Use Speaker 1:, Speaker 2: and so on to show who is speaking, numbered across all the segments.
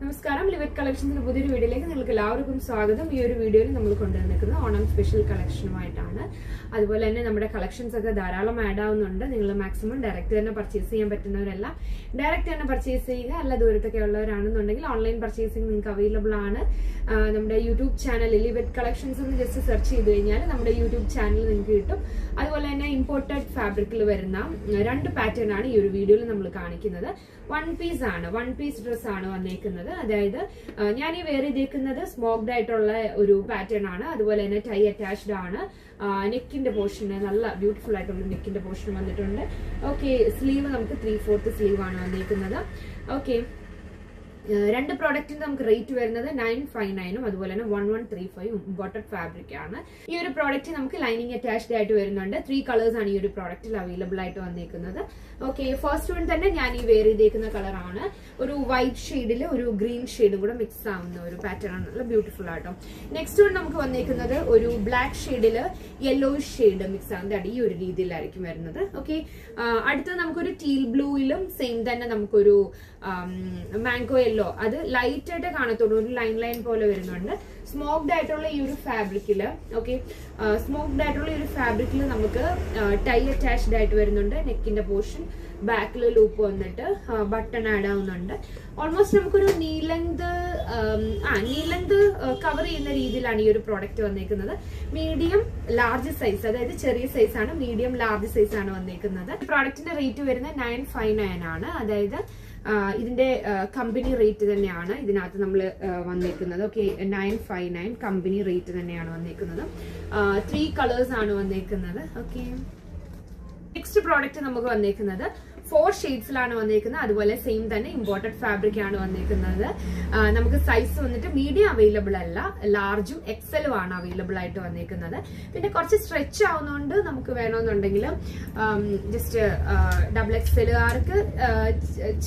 Speaker 1: നമസ്കാരം ലിവറ്റ് കളക്ഷൻസിന്റെ പുതിയൊരു വീഡിയോയിലേക്ക് നിങ്ങൾക്ക് എല്ലാവർക്കും സ്വാഗതം. ഈ ഒരു വീഡിയോയിൽ നമ്മൾ കൊണ്ടുവന്നിരിക്കുന്നത് ഓണം സ്പെഷ്യൽ കളക്ഷനുമായിട്ടാണ്. അതുപോലെ തന്നെ നമ്മുടെ കളക്ഷൻസ് ഒക്കെ ധാരാളം ആഡ് ആവുന്നുണ്ട്. നിങ്ങൾ മാക്സിമം ഡയറക്റ്റ് തന്നെ പർച്ചേസ് ചെയ്യാൻ പറ്റുന്നവരല്ല. ഡയറക്റ്റ് തന്നെ പർച്ചേസ് ചെയ്യുക. അല്ല ദൂരത്തൊക്കെ ഉള്ളവരാണെന്നുണ്ടെങ്കിൽ ഓൺലൈൻ പർച്ചേസിംഗ് നിങ്ങൾക്ക് അവൈലബിൾ ആണ്. നമ്മുടെ യൂട്യൂബ് ചാനലിൽ ലിവറ്റ് കളക്ഷൻസ് എന്ന് ജസ്റ്റ് സെർച്ച് ചെയ്ത് കഴിഞ്ഞാൽ നമ്മുടെ യൂട്യൂബ് ചാനൽ നിങ്ങൾക്ക് കിട്ടും. അതുപോലെ തന്നെ ഇമ്പോർട്ടഡ് ഫാബ്രിക്കിൽ വരുന്ന രണ്ട് പാറ്റേൺ ആണ് ഈ ഒരു വീഡിയോയിൽ നമ്മൾ കാണിക്കുന്നത്. വൺ പീസ് ആണ്. വൺ പീസ് ഡ്രസ്സാണ് ആണ് വന്നേക്കുന്നത് അതായത് ഞാൻ ഈ വേറെ ചെയ്തേക്കുന്നത് സ്മോക്ഡ് ആയിട്ടുള്ള ഒരു പാറ്റേൺ ആണ്. അതുപോലെ തന്നെ ടൈ അറ്റാച്ച്ഡ് ആണ്. നെക്കിന്റെ പോർഷൻ നല്ല ബ്യൂട്ടിഫുൾ ആയിട്ടുള്ള നെക്കിന്റെ പോർഷൻ വന്നിട്ടുണ്ട്. ഓക്കെ സ്ലീവ് നമുക്ക് ത്രീ ഫോർത്ത് സ്ലീവ് ആണ് വന്നിരിക്കുന്നത്. ഓക്കെ രണ്ട് പ്രോഡക്റ്റിന് നമുക്ക് റേറ്റ് വരുന്നത് നയൻ ഫൈവ് നയനും അതുപോലെ തന്നെ one one three five imported fabric ആണ്. ഈ ഒരു പ്രോഡക്റ്റ് നമുക്ക് ലൈനിങ് അറ്റാച്ച്ഡ് ആയിട്ട് വരുന്നുണ്ട്. ത്രീ കളേഴ്സ് ആണ് ഈ ഒരു പ്രോഡക്റ്റിൽ അവൈലബിൾ ആയിട്ട് വന്നിരിക്കുന്നത് ഓക്കെ ഫസ്റ്റ് വൺ തന്നെ ഞാൻ ഈ വെയർ ചെയ്തേക്കുന്ന കളറാണ് ഒരു വൈറ്റ് ഷെയ്ഡിൽ ഒരു ഗ്രീൻ ഷെയ്ഡും കൂടെ മിക്സ് ആവുന്ന ഒരു പാറ്റേൺ ആണ്. നല്ല ബ്യൂട്ടിഫുൾ ആട്ടോ. നെക്സ്റ്റ് വൺ നമുക്ക് വന്നിരിക്കുന്നത് ഒരു ബ്ലാക്ക് ഷെയ്ഡിൽ യെല്ലോ ഷെയ്ഡ് മിക്സ് ആവുന്നത് അടി ഈ ഒരു രീതിയിലായിരിക്കും വരുന്നത്. ഓക്കെ അടുത്തത് നമുക്കൊരു ടീൽ ബ്ലൂയിലും സെയിം തന്നെ നമുക്കൊരു മാംഗോ യെല്ലോ അത് ലൈറ്റ് ആയിട്ട് കാണത്തുള്ളൂ. ഒരു ലൈൻ ലൈൻ പോലെ വരുന്നുണ്ട്. സ്മോക്ഡ് ആയിട്ടുള്ള ഈ ഒരു ഫാബ്രിക്കിൽ ഓക്കെ സ്മോക്ക്ഡ് ആയിട്ടുള്ള ഈ ഒരു ഫാബ്രിക്കിൽ നമുക്ക് ടൈ അറ്റാച്ച്ഡ് ആയിട്ട് വരുന്നുണ്ട്. നെക്കിന്റെ പോർഷൻ ബാക്കിൽ ലൂപ്പ് വന്നിട്ട് ബട്ടൺ ആഡ് ആവുന്നുണ്ട്. ഓൾമോസ്റ്റ് നമുക്കൊരു നീലന്ത് ആ നീലന്ത് കവർ ചെയ്യുന്ന രീതിയിലാണ് ഈ ഒരു പ്രോഡക്റ്റ് വന്നേക്കുന്നത്. മീഡിയം ലാർജ് സൈസ് അതായത് ചെറിയ സൈസ് ആണ്. മീഡിയം ലാർജ് സൈസ് ആണ് വന്നേക്കുന്നത്. പ്രോഡക്റ്റിന്റെ റേറ്റ് വരുന്നത് നയൻ ഫൈവ് നയൻ ആണ്. അതായത് ഇതിന്റെ കമ്പനി റേറ്റ് തന്നെയാണ് ഇതിനകത്ത് നമ്മൾ വന്നേക്കുന്നത്. Okay nine five nine company rate തന്നെയാണ് വന്നേക്കുന്നത്. ത്രീ കളേഴ്സ് ആണ് വന്നേക്കുന്നത്. ഓക്കെ നെക്സ്റ്റ് പ്രോഡക്റ്റ് നമുക്ക് വന്നേക്കുന്നത് ഫോർ ഷെയ്ഡ്സിലാണ് വന്നേക്കുന്നത്. അതുപോലെ സെയിം തന്നെ ഇമ്പോർട്ടഡ് ഫാബ്രിക് ആണ് വന്നേക്കുന്നത്. നമുക്ക് സൈസ് വന്നിട്ട് മീഡിയം അവൈലബിൾ അല്ല ലാർജും എക്സലും ആണ് അവൈലബിൾ ആയിട്ട് വന്നേക്കുന്നത്. പിന്നെ കുറച്ച് സ്ട്രെച്ച് ആവുന്നതുകൊണ്ട് നമുക്ക് വേണമെന്നുണ്ടെങ്കിൽ ജസ്റ്റ് ഡബിൾ എക്സലുകാർക്ക്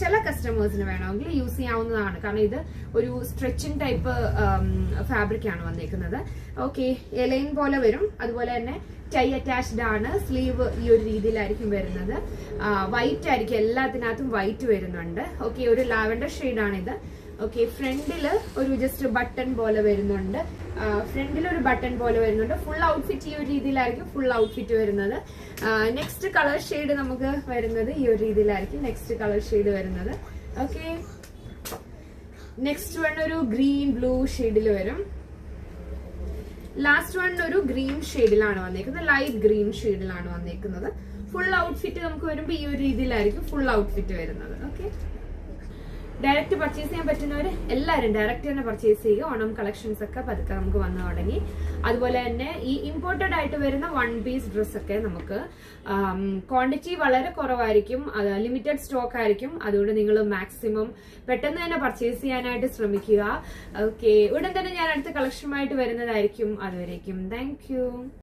Speaker 1: ചില കസ്റ്റമേഴ്സിന് വേണമെങ്കിൽ യൂസ് ചെയ്യാവുന്നതാണ്. കാരണം ഇത് ഒരു സ്ട്രെച്ചിങ് ടൈപ്പ് ഫാബ്രിക് ആണ് വന്നേക്കുന്നത്. ഓക്കെ എലൈൻ പോലെ വരും. അതുപോലെ തന്നെ ടൈ അറ്റാച്ച്ഡ് ആണ്. സ്ലീവ് ഈ ഒരു രീതിയിലായിരിക്കും വരുന്നത്. വൈറ്റ് ആയിരിക്കും. എല്ലാത്തിനകത്തും വൈറ്റ് വരുന്നുണ്ട്. ഓക്കെ ഒരു ലാവൻഡർ ഷെയ്ഡാണിത്. ഓക്കെ ഫ്രണ്ടിൽ ഒരു ജസ്റ്റ് ബട്ടൺ പോലെ വരുന്നുണ്ട്. ഫ്രണ്ടിൽ ഒരു ബട്ടൺ പോലെ വരുന്നുണ്ട്. ഫുൾ ഔട്ട്ഫിറ്റ് ഈ ഒരു രീതിയിലായിരിക്കും ഫുൾ ഔട്ട്ഫിറ്റ് വരുന്നത്. നെക്സ്റ്റ് കളർ ഷെയ്ഡ് നമുക്ക് വരുന്നത് ഈ ഒരു രീതിയിലായിരിക്കും നെക്സ്റ്റ് കളർ ഷെയ്ഡ് വരുന്നത്. ഓക്കെ നെക്സ്റ്റ് വൺ ഒരു ഗ്രീൻ ബ്ലൂ ഷെയ്ഡിൽ വരും. ലാസ്റ്റ് വൺ ഒരു ഗ്രീൻ ഷെയ്ഡിലാണ് വന്നേക്കുന്നത്. ലൈറ്റ് ഗ്രീൻ ഷെയ്ഡിലാണ് വന്നേക്കുന്നത്. ഫുൾ ഔട്ട്ഫിറ്റ് നമുക്ക് വരുമ്പോൾ ഈ ഒരു രീതിയിലായിരിക്കും ഫുൾ ഔട്ട്ഫിറ്റ് വരുന്നത്. ഓക്കെ ഡയറക്റ്റ് പർച്ചേസ് ചെയ്യാൻ പറ്റുന്നവർ എല്ലാവരും ഡയറക്റ്റ് തന്നെ പർച്ചേസ് ചെയ്യുക. ഓണം കളക്ഷൻസ് ഒക്കെ പതുക്കെ നമുക്ക് വന്നു തുടങ്ങി. അതുപോലെ തന്നെ ഈ ഇമ്പോർട്ടഡ് ആയിട്ട് വരുന്ന വൺ പീസ് ഡ്രസ് ഒക്കെ നമുക്ക് ക്വാണ്ടിറ്റി വളരെ കുറവായിരിക്കും. അത് ലിമിറ്റഡ് സ്റ്റോക്ക് ആയിരിക്കും. അതുകൊണ്ട് നിങ്ങൾ മാക്സിമം പെട്ടെന്ന് തന്നെ പർച്ചേസ് ചെയ്യാനായിട്ട് ശ്രമിക്കുക. ഓക്കെ ഉടൻ തന്നെ ഞാൻ അടുത്ത കളക്ഷനുമായിട്ട് വരുന്നതായിരിക്കും. അതുവരേക്കും. താങ്ക്